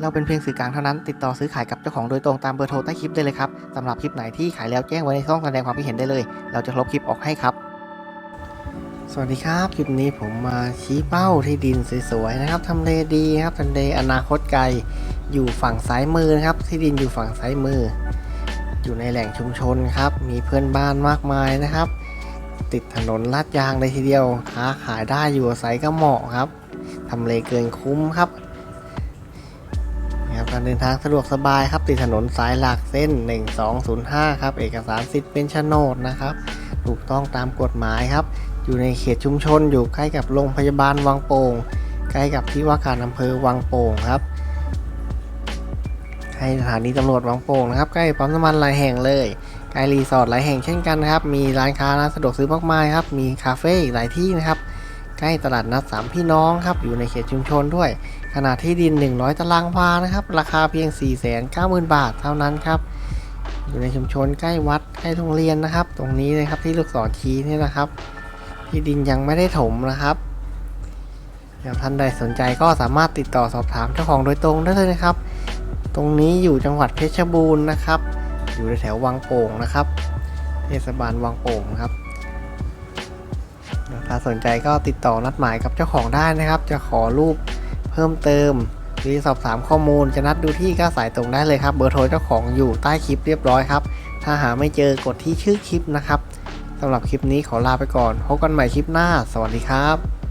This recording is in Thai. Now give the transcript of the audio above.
เราเป็นเพียงสื่อกลางเท่านั้น ติดต่อซื้อขายกับเจ้าของโดยตรงตามเบอร์โทรใต้คลิปได้เลยครับสำหรับคลิปไหนที่ขายแล้วแจ้งไว้ในช่องแสดงความคิดเห็นได้เลย เราจะลบคลิปออกให้ครับ สวัสดีครับ คลิปนี้ผมมาชี้เป้าที่ดินสวยๆนะครับทำเลดีครับทำเลอนาคตไกล อยู่ฝั่งซ้ายมือนะครับ ที่ดินอยู่ฝั่งซ้ายมือ อยู่ในแหล่งชุมชนครับ มีเพื่อนบ้านมากมายนะครับ ติดถนนลาดยางเลยทีเดียวค้าขายได้อยู่อาศัยก็เหมาะครับทำเลเกินคุ้มครับนะครับ การเดินทางสะดวกสบายครับติดถนนสายหลักเส้น 1205 ครับ เอกสารสิทธิ์เป็นโฉนดนะครับ ถูกต้องตามกฎหมายครับ อยู่ในเขตชุมชนอยู่ใกล้กับโรงพยาบาลวังโป่งใกล้กับที่ว่าการอำเภอวังโป่งครับใกล้สถานีตำรวจวังโป่งนะครับ ใกล้ปั๊มน้ำมันหลายแห่งเลยใกล้รีสอร์ทหลายแห่งเช่นกันนะครับ มีร้านค้าร้านสะดวกซื้อมากมายครับ มีคาเฟ่อีกหลายที่นะครับ ล้ตลาดนัดสามพี่น้องครับอยู่ในเขตชุมชนด้วย ขนาดที่ดิน 100 ตารางวานะครับ ราคาเพียง 490,000 บาทเท่านั้นครับ อยู่ในชุมชนใกล้วัดใกล้โรงเรียนนะครับ ตรงนี้เลยครับที่ลูกศรชี้นี่นะครับ ที่ดินยังไม่ได้ถมนะครับเดี๋ยวท่านใดสนใจก็สามารถติดต่อสอบถามเจ้าของโดยตรงได้เลยนะครับ ตรงนี้อยู่จังหวัดเพชรบูรณ์นะครับ อยู่แถววังโป่งนะครับ เทศบาลวังโป่งครับ ถ้าสนใจก็ติดต่อนัดหมายกับเจ้าของได้นะครับ จะขอรูปเพิ่มเติมหรือสอบถามข้อมูลจะนัดดูที่ก็สายตรงได้เลยครับเบอร์โทรเจ้าของอยู่ใต้คลิปเรียบร้อยครับ ถ้าหาไม่เจอกดที่ชื่อคลิปนะครับสำหรับคลิปนี้ขอลาไปก่อนพบกันใหม่คลิปหน้า สวัสดีครับ